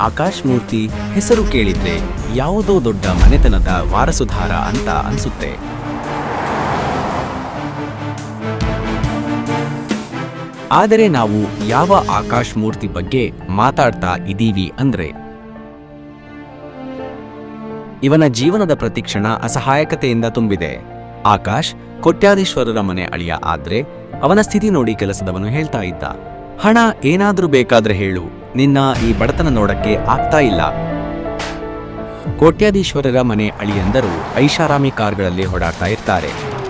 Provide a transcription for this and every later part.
ಆಕಾಶ್ ಮೂರ್ತಿ ಹೆಸರು ಕೇಳಿದ್ರೆ ಯಾವುದೋ ದೊಡ್ಡ ಮನೆತನದ ವಾರಸುಧಾರ ಅಂತ ಅನ್ಸುತ್ತೆ. ಆದರೆ ನಾವು ಯಾವ ಆಕಾಶ್ ಮೂರ್ತಿ ಬಗ್ಗೆ ಮಾತಾಡ್ತಾ ಇದ್ದೀವಿ ಅಂದ್ರೆ, ಇವನ ಜೀವನದ ಪ್ರತಿಕ್ಷಣ ಅಸಹಾಯಕತೆಯಿಂದ ತುಂಬಿದೆ. ಆಕಾಶ್ ಕೊಟ್ಯಾದೀಶ್ವರರ ಮನೆ ಅಳಿಯ ಆದ್ರೆ ಅವನ ಸ್ಥಿತಿ ನೋಡಿ ಕೆಲಸದವನು ಹೇಳ್ತಾ ಇದ್ದ, ಹಣ ಏನಾದ್ರೂ ಬೇಕಾದ್ರೆ ಹೇಳು. ನಿನ್ನ ಈ ಬಡತನ ನೋಡಕ್ಕೆ ಆಗ್ತಾ ಇಲ್ಲ. ಕೋಟ್ಯಾಧೀಶ್ವರರ ಮನೆ ಅಳಿಯಂದರು ಐಷಾರಾಮಿ ಕಾರ್ಗಳಲ್ಲಿ ಓಡಾಡ್ತಾ ಇರ್ತಾರೆ.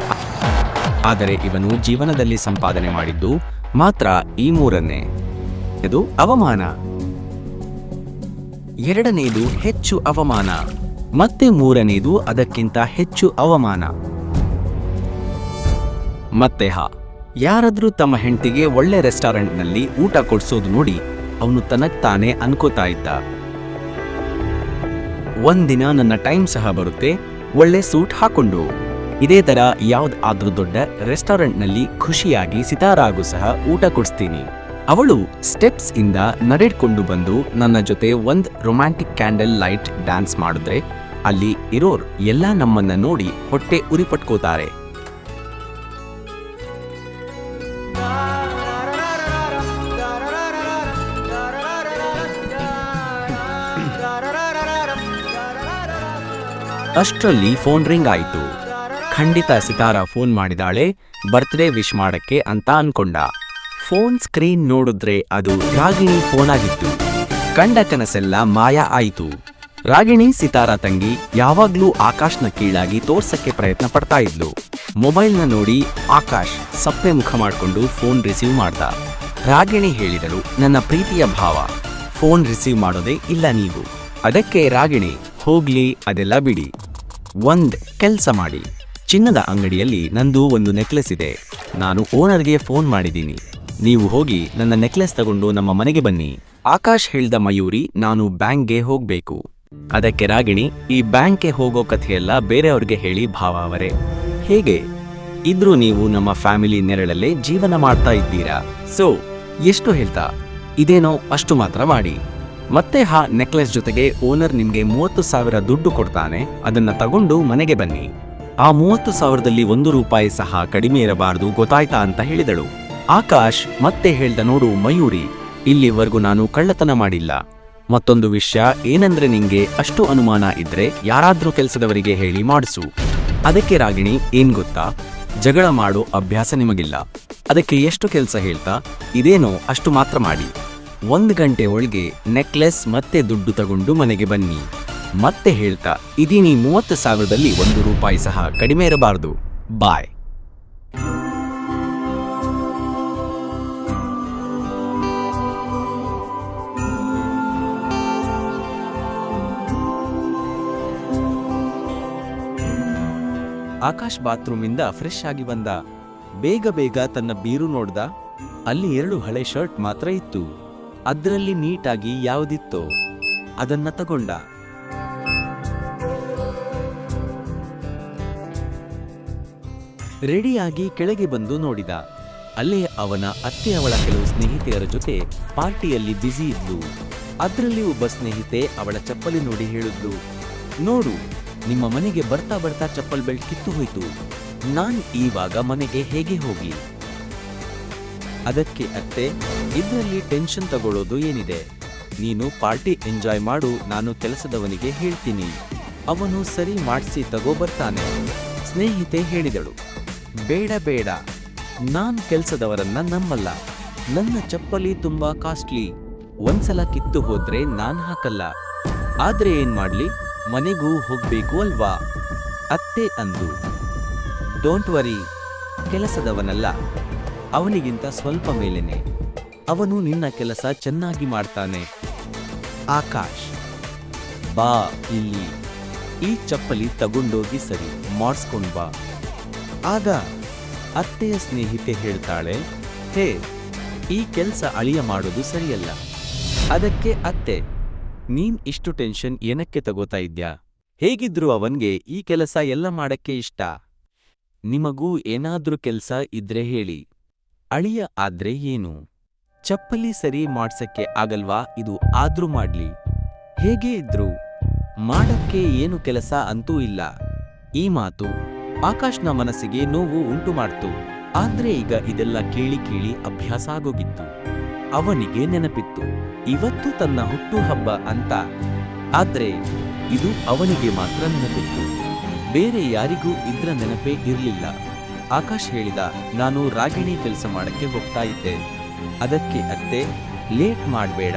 ಆದರೆ ಇವನು ಜೀವನದಲ್ಲಿ ಸಂಪಾದನೆ ಮಾಡಿದ್ದು ಮಾತ್ರ ಈ ಮೂರನ್ನೇ. ಇದು ಅವಮಾನ. ಎರಡನೇದು ಹೆಚ್ಚು ಅವಮಾನ. ಮತ್ತೆ ಮೂರನೇದು ಅದಕ್ಕಿಂತ ಹೆಚ್ಚು ಅವಮಾನ. ಮತ್ತೆ ಹಾ, ಯಾರಾದರೂ ತಮ್ಮ ಹೆಂಡತಿಗೆ ಒಳ್ಳೆ ರೆಸ್ಟೋರೆಂಟ್ನಲ್ಲಿ ಊಟ ಕೊಡ್ಸೋದು ನೋಡಿ ಅವನು ತನಗ್ ತಾನೇ ಅನ್ಕೋತಾ ಇದ್ದ. ಒಂದಿನ ನನ್ನ ಟೈಮ್ ಸಹ ಬರುತ್ತೆ, ಒಳ್ಳೆ ಸೂಟ್ ಹಾಕೊಂಡು. ಇದೇ ತರ ಯಾವ್ದ್ ಆದ್ರೂ ದೊಡ್ಡ ರೆಸ್ಟೋರೆಂಟ್ನಲ್ಲಿ ಖುಷಿಯಾಗಿ ಸಿತಾರಾಗೂ ಸಹ ಊಟ ಕೊಡಿಸ್ತೀನಿ. ಅವಳು ಸ್ಟೆಪ್ಸ್ ಇಂದ ನಡೆಡ್ಕೊಂಡು ಬಂದು ನನ್ನ ಜೊತೆ ಒಂದು ರೊಮ್ಯಾಂಟಿಕ್ ಕ್ಯಾಂಡಲ್ ಲೈಟ್ ಡ್ಯಾನ್ಸ್ ಮಾಡಿದ್ರೆ ಅಲ್ಲಿ ಇರೋರ್ ಎಲ್ಲ ನಮ್ಮನ್ನ ನೋಡಿ ಹೊಟ್ಟೆ ಉರಿ ಅಷ್ಟರಲ್ಲಿ ಫೋನ್ ರಿಂಗ್ ಆಯಿತು. ಖಂಡಿತ ಸಿತಾರ ಫೋನ್ ಮಾಡಿದಾಳೆ, ಬರ್ತ್ಡೇ ವಿಶ್ ಮಾಡಕ್ಕೆ ಅಂತ ಅನ್ಕೊಂಡ. ಫೋನ್ ಸ್ಕ್ರೀನ್ ನೋಡಿದ್ರೆ ಅದು ರಾಗಿಣಿ ಫೋನ್ ಆಗಿತ್ತು. ಕಂಡ ಕನಸೆಲ್ಲ ಮಾಯ ಆಯಿತು. ರಾಗಿಣಿ, ಸಿತಾರ ತಂಗಿ ಯಾವಾಗ್ಲೂ ಆಕಾಶ್ನ ಕೀಳಾಗಿ ತೋರ್ಸಕ್ಕೆ ಪ್ರಯತ್ನ ಪಡ್ತಾ ಇದ್ಲು. ಮೊಬೈಲ್ನ ನೋಡಿ ಆಕಾಶ್ ಸಪ್ಪೆ ಮುಖ ಮಾಡ್ಕೊಂಡು ಫೋನ್ ರಿಸೀವ್ ಮಾಡ್ದ. ರಾಗಿಣಿ ಹೇಳಿದಳು, ನನ್ನ ಪ್ರೀತಿಯ ಭಾವ, ಫೋನ್ ರಿಸೀವ್ ಮಾಡೋದೇ ಇಲ್ಲ ನೀವು. ಅದಕ್ಕೆ ರಾಗಿಣಿ ಹೋಗ್ಲಿ, ಅದೆಲ್ಲ ಬಿಡಿ. ಒಂದ್ ಕೆಲ್ಸ ಮಾಡಿ. ಚಿನ್ನದ ಅಂಗಡಿಯಲ್ಲಿ ನಂದು ಒಂದು ನೆಕ್ಲೆಸ್ ಇದೆ. ನಾನು ಓನರ್ಗೆ ಫೋನ್ ಮಾಡಿದ್ದೀನಿ. ನೀವು ಹೋಗಿ ನನ್ನ ನೆಕ್ಲೆಸ್ ತಗೊಂಡು ನಮ್ಮ ಮನೆಗೆ ಬನ್ನಿ. ಆಕಾಶ್ ಹೇಳ್ದ ಮಯೂರಿ ನಾನು ಬ್ಯಾಂಕ್ಗೆ ಹೋಗ್ಬೇಕು. ಅದಕ್ಕೆ ರಾಗಿಣಿ, ಈ ಬ್ಯಾಂಕ್ಗೆ ಹೋಗೋ ಕಥೆಯೆಲ್ಲ ಬೇರೆಯವ್ರಿಗೆ ಹೇಳಿ ಭಾವ ಅವರೇ. ಹೇಗೆ? ಇದ್ರೂ ನೀವು ನಮ್ಮ ಫ್ಯಾಮಿಲಿ ನೆರಳಲ್ಲೇ ಜೀವನ ಮಾಡ್ತಾ ಇದ್ದೀರಾ? ಸೊ, ಎಷ್ಟು ಹೇಳ್ತಾ? ಇದೇನೋ ಅಷ್ಟು ಮಾತ್ರ ಮಾಡಿ. ಮತ್ತೆ ಆ ನೆಕ್ಲೆಸ್ ಜೊತೆಗೆ ಓನರ್ ನಿಮಗೆ ಮೂವತ್ತು ಸಾವಿರ ದುಡ್ಡು ಕೊಡ್ತಾನೆ, ಅದನ್ನ ತಗೊಂಡು ಮನೆಗೆ ಬನ್ನಿ. ಆ ಮೂವತ್ತು ಸಾವಿರದಲ್ಲಿ ಒಂದು ರೂಪಾಯಿ ಸಹ ಕಡಿಮೆ ಇರಬಾರದು ಗೊತ್ತಾಯ್ತಾ ಅಂತ ಹೇಳಿದಳು. ಆಕಾಶ್ ಮತ್ತೆ ಹೇಳ್ದ ನೋಡು ಮಯೂರಿ, ಇಲ್ಲಿವರೆಗೂ ನಾನು ಕಳ್ಳತನ ಮಾಡಿಲ್ಲ. ಮತ್ತೊಂದು ವಿಷಯ ಏನಂದ್ರೆ ನಿಂಗೆ ಅಷ್ಟು ಅನುಮಾನ ಇದ್ರೆ ಯಾರಾದ್ರೂ ಕೆಲಸದವರಿಗೆ ಹೇಳಿ ಮಾಡಿಸು. ಅದಕ್ಕೆ ರಾಗಿಣಿ, ಏನ್ ಗೊತ್ತಾ? ಜಗಳ ಮಾಡೋ ಅಭ್ಯಾಸ ನಿಮಗಿಲ್ಲ. ಅದಕ್ಕೆ ಎಷ್ಟು ಕೆಲಸ ಹೇಳ್ತಾ? ಇದೇನೋ ಅಷ್ಟು ಮಾತ್ರ ಮಾಡಿ. ಒಂದು ಗಂಟೆ ಒಳಗೆ ನೆಕ್ಲೆಸ್ ಮತ್ತೆ ದುಡ್ಡು ತಗೊಂಡು ಮನೆಗೆ ಬನ್ನಿ. ಮತ್ತೆ ಹೇಳ್ತಾ, ಇದೀನಿ ಮೂವತ್ತು ಸಾವಿರದಲ್ಲಿ ಒಂದು ರೂಪಾಯಿ ಸಹ ಕಡಿಮೆ ಇರಬಾರದು. ಬಾಯ್. ಆಕಾಶ್ ಬಾತ್ರೂಮಿಂದ ಫ್ರೆಶ್ ಆಗಿ ಬಂದ. ಬೇಗ ಬೇಗ ತನ್ನ ಬೀರು ನೋಡ್ದ. ಅಲ್ಲಿ ಎರಡು ಹಳೆ ಶರ್ಟ್ ಮಾತ್ರ ಇತ್ತು. ಅದ್ರಲ್ಲಿ ನೀಟಾಗಿ ಯಾವುದಿತ್ತೋ ಅದನ್ನ ತಗೊಂಡ. ರೆಡಿಯಾಗಿ ಕೆಳಗೆ ಬಂದು ನೋಡಿದ. ಅಲ್ಲೇ ಅವನ ಅತ್ತೆ ಅವಳ ಕೆಲವು ಸ್ನೇಹಿತೆಯರ ಜೊತೆ ಪಾರ್ಟಿಯಲ್ಲಿ ಬ್ಯುಸಿ ಇದ್ಲು. ಅದರಲ್ಲಿ ಒಬ್ಬ ಸ್ನೇಹಿತೆ ಅವಳ ಚಪ್ಪಲಿ ನೋಡಿ ಹೇಳಿದ್ಲು, ನೋಡು, ನಿಮ್ಮ ಮನೆಗೆ ಬರ್ತಾ ಬರ್ತಾ ಚಪ್ಪಲ್ ಬೆಲ್ಟ್ ಕಿತ್ತು ಹೋಯ್ತು. ನಾನ್ ಈವಾಗ ಮನೆಗೆ ಹೇಗೆ ಹೋಗಿ? ಅದಕ್ಕೆ ಅತ್ತೆ ಇದ್ರಲ್ಲಿ ಟೆನ್ಷನ್ ತಗೊಳ್ಳೋದು ಏನಿದೆ? ನೀನು ಪಾರ್ಟಿ ಎಂಜಾಯ್ ಮಾಡು, ನಾನು ಕೆಲಸದವನಿಗೆ ಹೇಳ್ತೀನಿ. ಅವನು ಸರಿ ಮಾಡಿಸಿ ತಗೋ ಬರ್ತಾನೆ. ಸ್ನೇಹಿತೆ ಹೇಳಿದಳು, ಬೇಡ ಬೇಡ. ನಾನ್ ಕೆಲಸದವರನ್ನ ನಂಬಲ್ಲ ನನ್ನ ಚಪ್ಪಲಿ ತುಂಬಾ ಕಾಸ್ಟ್ಲಿ ಒಂದ್ಸಲ ಕಿತ್ತು ಹೋದ್ರೆ ನಾನ್ ಹಾಕಲ್ಲ. ಆದ್ರೆ ಏನ್ ಮಾಡ್ಲಿ? ಮನೆಗೂ ಹೋಗ್ಬೇಕು ಅಲ್ವಾ? ಅತ್ತೆ ಅಂದು. ಡೋಂಟ್ ವರಿ ಕೆಲಸದವನಲ್ಲ. ಅವನಿಗಿಂತ ಸ್ವಲ್ಪ ಮೇಲೇನೆ. ಅವನು ನಿನ್ನ ಕೆಲಸ ಚೆನ್ನಾಗಿ ಮಾಡ್ತಾನೆ. ಆಕಾಶ್, ಬಾ ಇಲ್ಲಿ. ಈ ಚಪ್ಪಲಿ ತಗೊಂಡೋಗಿ ಸರಿ, ಮಾಡಿಸ್ಕೊಂಡ್ ಬಾ. ಆಗ ಅತ್ತೆಯ ಸ್ನೇಹಿತೆ ಹೇಳ್ತಾಳೆ, ಹೇ, ಈ ಕೆಲಸ ಅಳಿಯ ಮಾಡೋದು ಸರಿಯಲ್ಲ. ಅದಕ್ಕೆ ಅತ್ತೆ, ನೀನ್ ಇಷ್ಟು ಟೆನ್ಷನ್ ಏನಕ್ಕೆ ತಗೋತಾ ಇದ್ಯಾ? ಹೇಗಿದ್ರು ಅವನ್ಗೆ ಈ ಕೆಲಸ ಎಲ್ಲ ಮಾಡಕ್ಕೆ ಇಷ್ಟ? ನಿಮಗೂ ಏನಾದ್ರೂ ಕೆಲ್ಸ ಇದ್ರೆ ಹೇಳಿ. ಅಳಿಯ ಆದ್ರೆ ಏನು? ಚಪ್ಪಲಿ ಸರಿ ಮಾಡ್ಸಕ್ಕೆ ಆಗಲ್ವಾ ಇದು? ಆದ್ರೂ ಮಾಡ್ಲಿ. ಹೇಗೆ ಇದ್ರು? ಮಾಡಕ್ಕೆ ಏನು ಕೆಲಸ ಅಂತೂ ಇಲ್ಲ. ಈ ಮಾತು ಆಕಾಶ್ನ ಮನಸ್ಸಿಗೆ ನೋವು ಉಂಟು ಮಾಡ್ತು. ಆದ್ರೆ ಈಗ ಇದೆಲ್ಲ ಕೇಳಿ ಕೇಳಿ ಅಭ್ಯಾಸ ಆಗೋಗಿತ್ತು. ಅವನಿಗೆ ನೆನಪಿತ್ತು. ಇವತ್ತು ತನ್ನ ಹುಟ್ಟುಹಬ್ಬ ಅಂತ. ಆದ್ರೆ ಇದು ಅವನಿಗೆ ಮಾತ್ರ ನೆನಪಿತ್ತು. ಬೇರೆ ಯಾರಿಗೂ ಇದ್ರ ನೆನಪೇ ಇರಲಿಲ್ಲ. ಆಕಾಶ್ ಹೇಳಿದ, ನಾನು ರಾಗಿಣಿ ಕೆಲಸ ಮಾಡಕ್ಕೆ ಹೋಗ್ತಾ ಇದ್ದೆ. ಅದಕ್ಕೆ ಅತ್ತೆ, ಲೇಟ್ ಮಾಡಬೇಡ.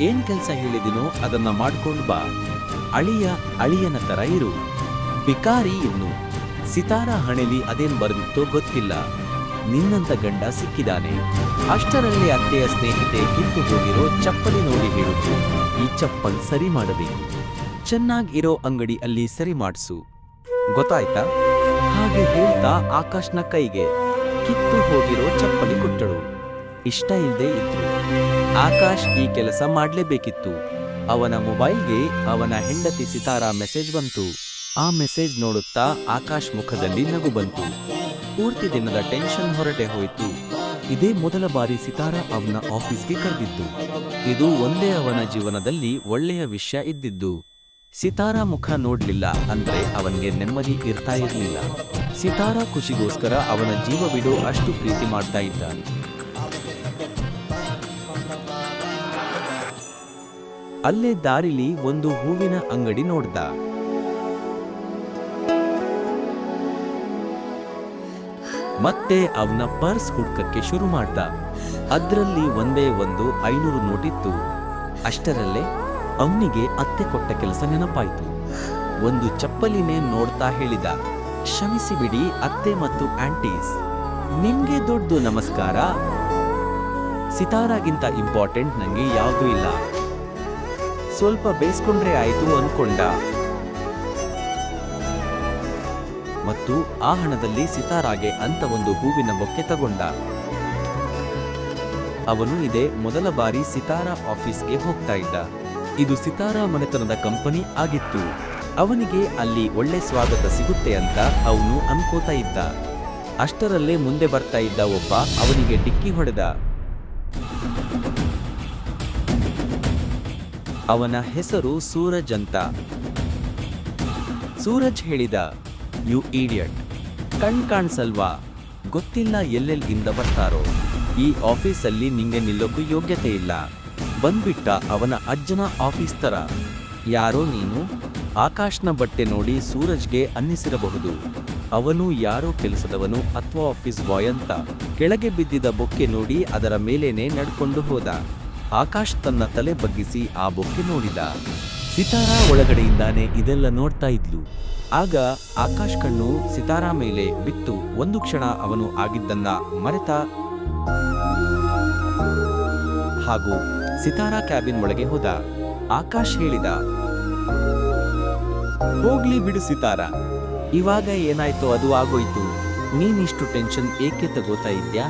ಏನ್ ಕೆಲಸ ಹೇಳಿದಿನೋ ಅದನ್ನ ಮಾಡ್ಕೊಂಡು ಬಾ. ಅಳಿಯ ಅಳಿಯನ ತರ ಇರು. ಬಿಕಾರಿ ಇನ್ನು. ಸಿತಾರ ಹಣೆಲಿ ಅದೇನ್ ಬರೆದಿತ್ತೋ ಗೊತ್ತಿಲ್ಲ. ನಿನ್ನಂತ ಗಂಡ ಸಿಕ್ಕಿದಾನೆ. ಅಷ್ಟರಲ್ಲಿ ಅತ್ತೆಯ ಸ್ನೇಹಿತೆ ಕಿತ್ತು ಹೋಗಿರೋ ಚಪ್ಪಲಿ ನೋಡಿ ಹೇಳಿದ್ರು ಈ ಚಪ್ಪಲ್ ಸರಿ ಮಾಡಬೇಕು. ಚೆನ್ನಾಗಿರೋ ಅಂಗಡಿ ಅಲ್ಲಿ ಸರಿ ಮಾಡಿಸು. ಗೊತ್ತಾಯ್ತಾ? ಹಾಗೆ ಹೇಳ್ತಾ ಆಕಾಶ್ನ ಕೈಗೆ ಕಿತ್ತು ಹೋಗಿರೋ ಚಪ್ಪಲಿ ಕೊಟ್ಟಳು. ಇಷ್ಟ ಇಲ್ಲದೆ ಇತ್ತು ಆಕಾಶ್ ಈ ಕೆಲಸ ಮಾಡಲೇಬೇಕಿತ್ತು. ಅವನ ಮೊಬೈಲ್ಗೆ ಅವನ ಹೆಂಡತಿ ಸಿತಾರಾ ಮೆಸೇಜ್ ಬಂತು. ಆ ಮೆಸೇಜ್ ನೋಡುತ್ತಾ ಆಕಾಶ್ ಮುಖದಲ್ಲಿ ನಗು ಬಂತು. ಪೂರ್ತಿ ದಿನದ ಟೆನ್ಷನ್ ಹೊರಟೆ ಹೋಯಿತು. ಇದೇ ಮೊದಲ ಬಾರಿ ಸಿತಾರಾ ಅವನ ಆಫೀಸ್ಗೆ ಕರೆದಿದ್ದು. ಇದು ಒಂದೇ ಅವನ ಜೀವನದಲ್ಲಿ ಒಳ್ಳೆಯ ವಿಷಯ ಇದ್ದಿದ್ದು. ಸಿತಾರಾ ಮುಖ ನೋಡ್ಲಿಲ್ಲ ಅಂದ್ರೆ ಅವನಿಗೆ ನೆಮ್ಮದಿ ಇರ್ತಾ ಇರಲಿಲ್ಲ. ಸಿತಾರಾ ಖುಷಿಗೋಸ್ಕರ ಅವನ ಜೀವ ಬಿಡೋ ಅಷ್ಟು ಪ್ರೀತಿ ಮಾಡ್ತಾ ಇದ್ದ ಅಲ್ಲೇ ದಾರಿಲಿ ಒಂದು ಹೂವಿನ ಅಂಗಡಿ ನೋಡ್ದ. ಮತ್ತೆ ಅವನ ಪರ್ಸ್ ಹುಡ್ಕಕ್ಕೆ ಶುರು ಮಾಡ್ದ. ಅದ್ರಲ್ಲಿ ಒಂದೇ ಒಂದು ಐನೂರು ನೋಟಿತ್ತು. ಅಷ್ಟರಲ್ಲೇ ಅವನಿಗೆ ಅತ್ತೆ ಕೊಟ್ಟ ಕೆಲಸ ನೆನಪಾಯ್ತು. ಒಂದು ಚಪ್ಪಲಿನೇ ನೋಡ್ತಾ ಹೇಳಿದ ಕ್ಷಮಿಸಿ ಬಿಡಿ ಅತ್ತೆ ಮತ್ತು ಆಂಟೀಸ್, ನಿಮ್ಗೆ ದೊಡ್ಡ ನಮಸ್ಕಾರ. ಸಿತಾರಾಗಿಂತ ಇಂಪಾರ್ಟೆಂಟ್ ನಂಗೆ ಯಾವುದೂ ಇಲ್ಲ. ಸ್ವಲ್ಪ ಬೇಯಿಸ್ಕೊಂಡ್ರೆ ಆಯಿತು ಅಂದ್ಕೊಂಡ ಮತ್ತು ಆ ಹಣದಲ್ಲಿ ಸಿತಾರಾಗೆ ಅಂತ ಒಂದು ಹೂವಿನ ಬೊಕ್ಕೆ ತಗೊಂಡ. ಅವನು ಇದೇ ಮೊದಲ ಬಾರಿ ಸಿತಾರಾ ಆಫೀಸ್ಗೆ ಹೋಗ್ತಾ ಇದ್ದ. ಇದು ಸಿತಾರಾ ಮನೆತನದ ಕಂಪನಿ ಆಗಿತ್ತು. ಅವನಿಗೆ ಅಲ್ಲಿ ಒಳ್ಳೆ ಸ್ವಾಗತ ಸಿಗುತ್ತೆ ಅಂತ ಅವನು ಅನ್ಕೋತಾ ಇದ್ದ. ಅಷ್ಟರಲ್ಲೇ ಮುಂದೆ ಬರ್ತಾ ಇದ್ದ ಒಬ್ಬ ಅವನಿಗೆ ಡಿಕ್ಕಿ ಹೊಡೆದ. ಅವನ ಹೆಸರು ಸೂರಜ್ ಅಂತ. ಸೂರಜ್ ಹೇಳಿದ, ಯು ಈಡಿಯಟ್ ಕಣ್ ಕಾಣ್ಸಲ್ವಾ? ಗೊತ್ತಿಲ್ಲ ಎಲ್ಲೆಲ್ಲಿಂದ ಬರ್ತಾರೋ. ಈ ಆಫೀಸಲ್ಲಿ ನಿಂಗೆ ನಿಲ್ಲೋಕ್ಕೂ ಯೋಗ್ಯತೆ ಇಲ್ಲ. ಬಂದ್ಬಿಟ್ಟ ಅವನ ಅಜ್ಜನ ಆಫೀಸ್ ತರ ಯಾರೋ ನೀನು? ಆಕಾಶ್ನ ಬಟ್ಟೆ ನೋಡಿ ಸೂರಜ್ಗೆ ಅನ್ನಿಸಿರಬಹುದು. ಅವನು ಯಾರೋ ಕೆಲಸದವನು ಅಥವಾ ಆಫೀಸ್ ಬಾಯ್ ಅಂತ. ಕೆಳಗೆ ಬಿದ್ದಿದ್ದ ಬೊಕ್ಕೆ ನೋಡಿ ಅದರ ಮೇಲೇನೆ ನಡ್ಕೊಂಡು ಹೋದ. ಆಕಾಶ್ ತನ್ನ ತಲೆ ಬಗ್ಗಿಸಿ ಆ ಬೊಕ್ಕೆ ನೋಡಿದ. ಸಿತಾರಾ ಒಳಗಡೆಯಿಂದಾನೆ ಇದೆಲ್ಲ ನೋಡ್ತಾ ಇದ್ಲು. ಆಗ ಆಕಾಶ್ ಕಣ್ಣು ಸಿತಾರಾ ಮೇಲೆ ಬಿತ್ತು. ಒಂದು ಕ್ಷಣ ಅವನು ಆಗಿದ್ದನ್ನ ಮರೆತ ಹಾಗೂ ಸಿತಾರಾ ಕ್ಯಾಬಿನ್ ಒಳಗೆ ಹೋದ. ಆಕಾಶ್ ಹೇಳಿದ, ಹೋಗ್ಲಿ ಬಿಡು ಸಿತಾರಾ. ಇವಾಗ ಏನಾಯ್ತೋ ಅದು ಆಗೋಯ್ತು. ನೀನಿಷ್ಟು ಟೆನ್ಷನ್ ಏಕೆ ತಗೋತಾ ಇದ್ಯಾ?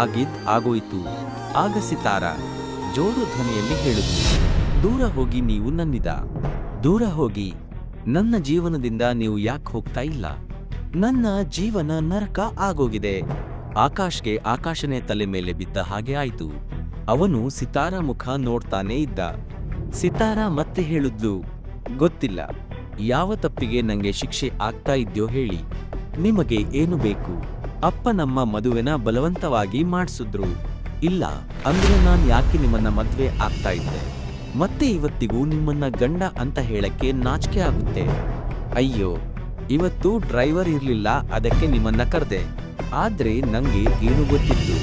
ಆಗಿದ್, ಆಗೋಯ್ತು. ಆಗ ಸಿತಾರ ಜೋರು ಧ್ವನಿಯಲ್ಲಿ ಹೇಳುವುದು ದೂರ ಹೋಗಿ ನೀವು ನನ್ನಿದ. ದೂರ ಹೋಗಿ. ನನ್ನ ಜೀವನದಿಂದ ನೀವು ಯಾಕೆ ಹೋಗ್ತಾ ಇಲ್ಲ? ನನ್ನ ಜೀವನ ನರಕ ಆಗೋಗಿದೆ. ಆಕಾಶ್ಗೆ ಆಕಾಶನೇ ತಲೆ ಮೇಲೆ ಬಿದ್ದ ಹಾಗೆ ಆಯಿತು. ಅವನು ಸಿತಾರ ಮುಖ ನೋಡ್ತಾನೇ ಇದ್ದ. ಸಿತಾರ ಮತ್ತೆ ಹೇಳಿದ್ಲು, ಗೊತ್ತಿಲ್ಲ. ಯಾವ ತಪ್ಪಿಗೆ ನಂಗೆ ಶಿಕ್ಷೆ ಆಗ್ತಾ ಇದ್ಯೋ ಹೇಳಿ. ನಿಮಗೆ ಏನು ಬೇಕು? ಅಪ್ಪ ನಮ್ಮ ಮದುವೆನ ಬಲವಂತವಾಗಿ ಮಾಡಿಸಿದ್ರು. ಇಲ್ಲ, ಅಂದ್ರೆ ನಾನು ಯಾಕೆ ನಿಮ್ಮನ್ನ ಮದ್ವೆ ಆಗ್ತಾ ಇದ್ದೆ? ಮತ್ತೆ ಇವತ್ತಿಗೂ ನಿಮ್ಮನ್ನ ಗಂಡ ಅಂತ ಹೇಳಕ್ಕೆ ನಾಚಿಕೆ ಆಗುತ್ತೆ. ಅಯ್ಯೋ, ಇವತ್ತು ಡ್ರೈವರ್ ಇರಲಿಲ್ಲ, ಅದಕ್ಕೆ ನಿಮ್ಮನ್ನ ಕರೆದೆ. ಆದ್ರೆ ನಂಗೆ ಏನು ಗೊತ್ತಿತ್ತು?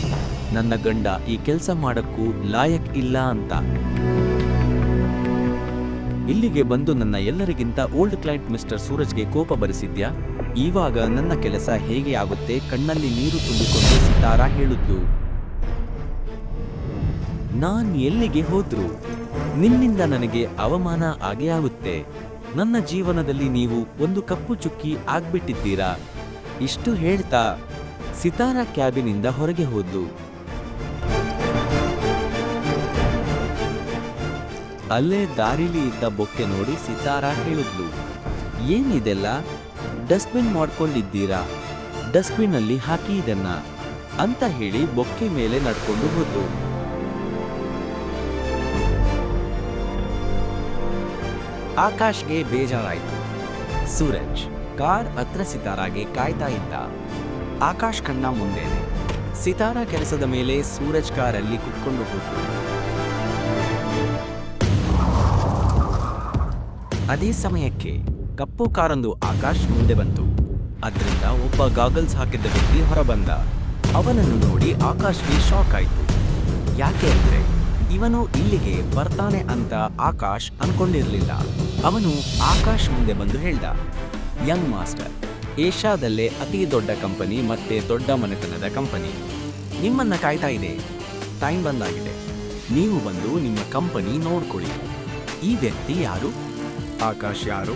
ನನ್ನ ಗಂಡ ಈ ಕೆಲಸ ಮಾಡಕ್ಕೂ ಲಾಯಕ್ ಇಲ್ಲ ಅಂತ. ಇಲ್ಲಿಗೆ ಬಂದು ನನ್ನ ಎಲ್ಲರಿಗಿಂತ ಓಲ್ಡ್ ಕ್ಲೈಂಟ್ ಮಿಸ್ಟರ್ ಸೂರಜ್ಗೆ ಕೋಪ ಬರೆಸಿದ್ಯಾ? ಇವಾಗ ನನ್ನ ಕೆಲಸ ಹೇಗೆ ಆಗುತ್ತೆ ಕಣ್ಣಲ್ಲಿ ನೀರು ತುಂಬಿಕೊಂಡು ಸಿತಾರ ಹೇಳಿದ್ಲು. ನಾನ್ ಎಲ್ಲಿಗೆ ಹೋದ್ರು? ನಿನ್ನಿಂದ ನನಗೆ ಅವಮಾನ ಆಗೇ ಆಗುತ್ತೆ. ನನ್ನ ಜೀವನದಲ್ಲಿ ನೀವು ಒಂದು ಕಪ್ಪು ಚುಕ್ಕಿ ಆಗ್ಬಿಟ್ಟಿದ್ದೀರಾ? ಇಷ್ಟು ಹೇಳ್ತಾ ಸಿತಾರ ಕ್ಯಾಬಿನಿಂದ ಹೊರಗೆ ಹೋದ್ಲು. ಅಲ್ಲೇ ದಾರಿಲಿ ಇದ್ದ ಬೊಕ್ಕೆ ನೋಡಿ ಸಿತಾರ ಹೇಳಿದ್ಲು. ಏನಿದೆಲ್ಲ? ಡಸ್ಟ್ಬಿನ್ ಮಾಡ್ಕೊಂಡಿದ್ದೀರಾ? ಡಸ್ಟ್ಬಿನ್ ಅಲ್ಲಿ ಹಾಕಿ ಇದನ್ನ ಅಂತ ಹೇಳಿ ಬೊಕ್ಕೆ ಮೇಲೆ ನಡ್ಕೊಂಡು ಹೋದ್ಲು. ಆಕಾಶ್ಗೆ ಬೇಜಾರಾಯಿತು. ಸೂರಜ್ ಕಾರ್ ಹತ್ರ ಸಿತಾರಾಗೆ ಕಾಯ್ತಾ ಇದ್ದ. ಆಕಾಶ್ ಕಣ್ಣ ಮುಂದೇನೆ ಸಿತಾರ ಕೆಲಸದ ಮೇಲೆ ಸೂರಜ್ ಕಾರಲ್ಲಿ ಕುತ್ಕೊಂಡು ಹೋದ್ರು ಅದೇ ಸಮಯಕ್ಕೆ ಕಪ್ಪು ಕಾರೊಂದು ಆಕಾಶ್ ಮುಂದೆ ಬಂತು. ಅದರಿಂದ ಒಬ್ಬ ಗಾಗಲ್ಸ್ ಹಾಕಿದ್ದ ವ್ಯಕ್ತಿ ಹೊರಬಂದ. ಅವನನ್ನು ನೋಡಿ ಆಕಾಶ್ಗೆ ಶಾಕ್ ಆಯಿತು. ಯಾಕೆ ಅಂದರೆ ಇವನು ಇಲ್ಲಿಗೆ ಬರ್ತಾನೆ ಅಂತ ಆಕಾಶ್ ಅನ್ಕೊಂಡಿರ್ಲಿಲ್ಲ. ಅವನು ಆಕಾಶ್ ಮುಂದೆ ಬಂದು ಹೇಳ್ದ ಯಂಗ್ ಮಾಸ್ಟರ್ ಏಷ್ಯಾದಲ್ಲೇ ಅತಿ ದೊಡ್ಡ ಕಂಪನಿ ಮತ್ತೆ ದೊಡ್ಡ ಮನೆತನದ ಕಂಪನಿ. ನಿಮ್ಮನ್ನ ಕಾಯ್ತಾ ಇದೆ. ಟೈಮ್ ಬಂದಾಗಿದೆ. ನೀವು ಬಂದು ನಿಮ್ಮ ಕಂಪನಿ ನೋಡ್ಕೊಳ್ಳಿ. ಈ ವ್ಯಕ್ತಿ ಯಾರು? ಆಕಾಶ್ ಯಾರು?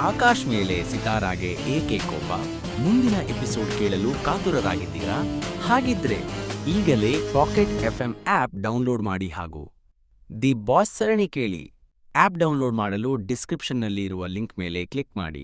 ಆಕಾಶ್ ಮೇಲೆ ಸಿತಾರಾಗೆ ಏಕೆ ಕೋಪ? ಮುಂದಿನ ಎಪಿಸೋಡ್ ಕೇಳಲು ಕಾತುರರಾಗಿದ್ದೀರಾ? ಹಾಗಿದ್ರೆ ಈಗಲೇ Pocket F M app download ಮಾಡಿ ಹಾಗೂ ದಿ ಬಾಸ್ ಸರಣಿ ಕೇಳಿ. ಆಪ್ ಡೌನ್ಲೋಡ್ ಮಾಡಲು ಡಿಸ್ಕ್ರಿಪ್ಷನ್ನಲ್ಲಿ ಇರುವ ಲಿಂಕ್ ಮೇಲೆ ಕ್ಲಿಕ್ ಮಾಡಿ.